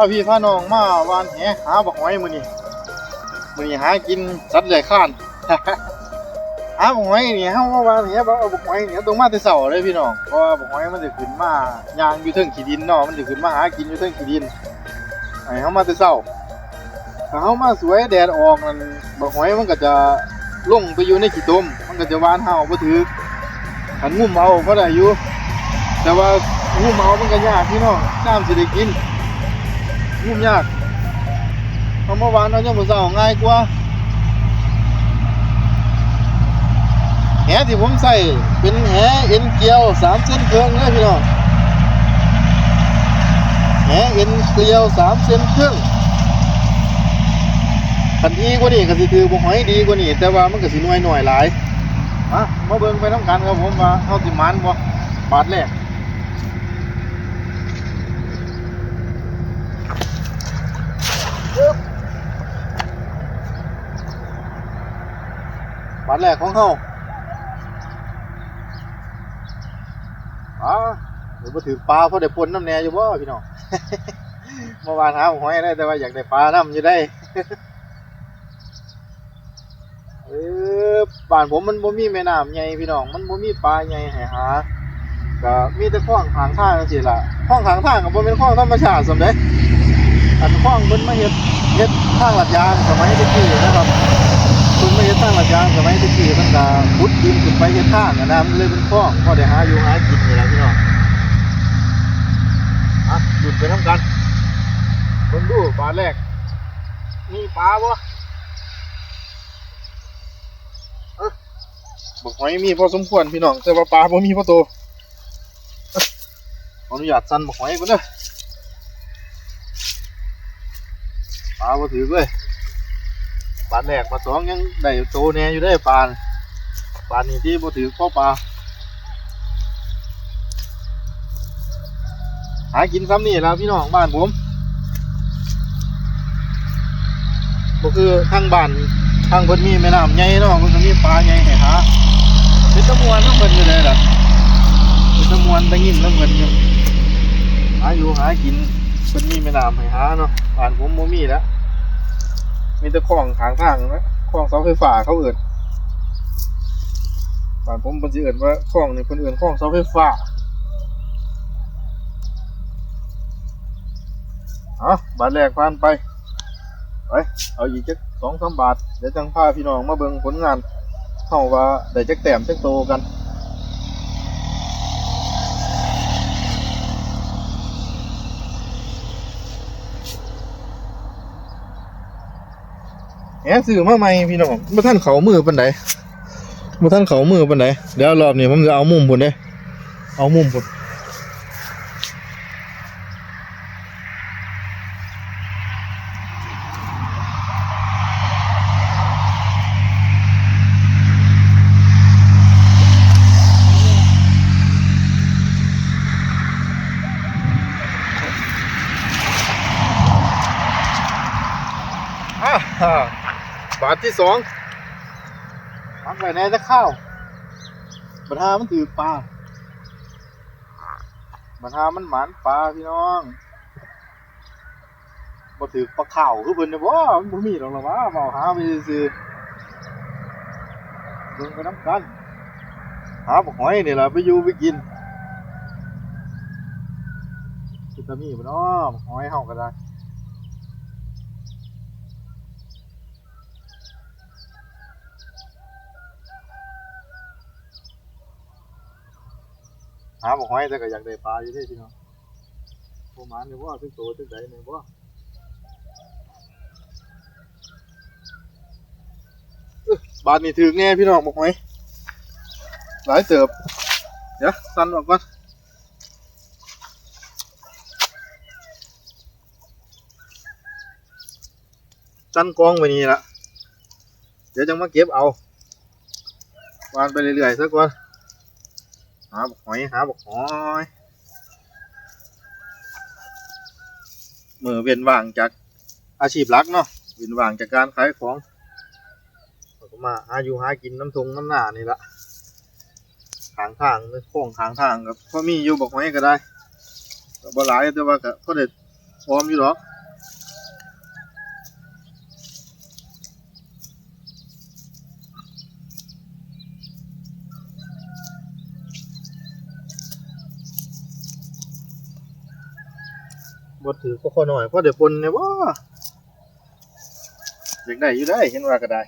พาพี่พาน้องมาวานแหหาบักหอยมื้อนี้มื้อนี้หากินสัตว์เลื้อยคลานหาบักหอยนี่เฮาว่าวานแหบ่เอาบักหอยนี่ต้องมาแต่เช้าเลยพี่น้องเพราะว่าบักหอยมันจะขึ้นมาย่างอยู่เทิงขี้ดินเนาะมันจะขึ้นมาหากินอยู่เทิงขี้ดินให้เฮามาแต่เช้าถ้าเฮามาสวยแดดออกนั่นบักหอยมันก็จะลงไปอยู่ในขี้ต้มมันก็จะวานเฮาบ่ถือคันงุ่มเอาก็ได้อยู่แต่ว่างูเมามันก็ยากพี่น้องน้ำสิได้กิน งูยากเพราะเมื่อวานเรายังบ่เศร้าง่ายกว่าแหที่ผมใส่เป็นแหเอ็นเกลียวสามเส้นเครื่องเลยพี่น้องแหเอ็นเกลียวสามเส้นครึ่งคันดีกว่านี้ก็สิคือบ่หอยดีกว่านี้แต่ว่ามันก็สิน้อยหน่อยหลายมามาเบิ่งไปน้ำกันครับผมว่าเฮาสิมานบ่บาทแรก บาทแรกของเขาอ่าเดี๋ยวมาถือปลาเพราะได้ปนน้ำแน่อยู่บ่พี่น้องเมื่อวานหาหอยได้แต่ว่าอยากได้ปลาน้ำอยู่ได้เออบ้านผมมันบ่มีแม่น้ำใหญ่พี่น้อง มันบ่มีปลาใหญ่ให้หาก็มีแต่คลองทางทางจังซี่ล่ะคลองทางทางก็บ่เป็นคลองธรรมชาติสำเด้อันคลองเพิ่นมาเฮ็ดเฮ็ดทางลัดยางสมัยตะกี้นะครับ คุณไม่เห็นตั้งหลักยางสมัยตะกี้มันก็พุดดินขึ้นไปเฮ็ดทางอะนะมันเลยเป็นคลองพอได้หาอยู่หากินนี่แหละพี่น้องอะหยุดไปทำกันเบิ่งดูปลาแรก มีปลาบ่เออบอกหอยมีพอสมควรพี่น้องแต่ว่าปลาบ่มีพอโตเอ้อขออนุญาตสั่นบอกหอยก่อนเด้อปลาบ่ถือเลย ปลาแรกปลาสองยังได้โตแน่อยู่ได้ปลานปลานี่ที่บ่ถือข้อปลาหากินซ้ำนี่แล้วพี่น้องบ้านผมบ่คือทางบ้านทางเพิ่นมีแม่น้ำใหญ่เนาะเพิ่นก็มีปลาใหญ่ให้หาเป็นตะมวนน้ำเพิ่นอยู่เลยล่ะเป็นตะมวนตะยินน้ำเพิ่นอยู่หาอยู่หากินเพิ่นมีแม่น้ำให้หาเนาะบ้านผมบ่มีแล้ว มีแต่คลองทางทางนะคลองเสาไฟฟ้าเขาเอิดบ้านผมเป็นสิเอิดว่าคลองนี่เพิ่นเอิดคลองเสาไฟฟ้าเอาบาทแรกผ่านไปไปเอาอีกจักสองสามบาท เดี๋ยวจังพาพี่น้องมาเบิ่งผลงานเฮาว่าได้จักแต้มจักโตกัน แหซื้อมาใหม่พี่น้องบ่ท่านเขามือปานใดบ่ท่านเขามือปานใดเดี๋ยวรอบนี้ผมจะเอามุมพุ่นเด้เอามุมพุ่นอ่าฮ่า บาทที่สองพักไปไหนจะข้าวบัญหามันถือปลาบัญหามันหมานปลาพี่น้องบ่ถือปลาข่าวคือเพิ่นนะบ่มันบ่มีหรอกล่ะวะเมาหาไปซื่อๆเบิ่งไปน้ำกันหาบักหอยนี่ล่ะไปอยู่ไปกินคือจะมีบ่เนาะบักหอยเฮาก็ได้ หาบอกหอยแต่ก็อยากได้ปลาอยู่เด้พี่น้องพวกมันเนี่ยว่าทึกโตทึกใดเนี่ยว่าบาทนี่ถึกแน่พี่น้องบอกหอยหลายเติบ เดี๋ยวสั่นออกก่อนสั่นกองไว้นี่ละเดี๋ยวจังมาเก็บเอาวานไปเรื่อยๆซะก่อน หาบอกหอยหาบอกหอยมือเวียนว่างจากอาชีพหลักเนาะเวียนว่างจากการขายของก็มาหาอยู่หากินน้ำทงน้ำหน้านี่ละทางทางโค้งทางทางกับพอมีอยู่บอกหอยก็ได้ก็บ่หลายแต่ว่าก็พอได้พร้อมอยู่หรอก บดถือก็ข้อหน่อยเพราะเดี๋ยวปนเนี่ยว่าเด็กได้อยู่ได้เห็นว่าก็ได้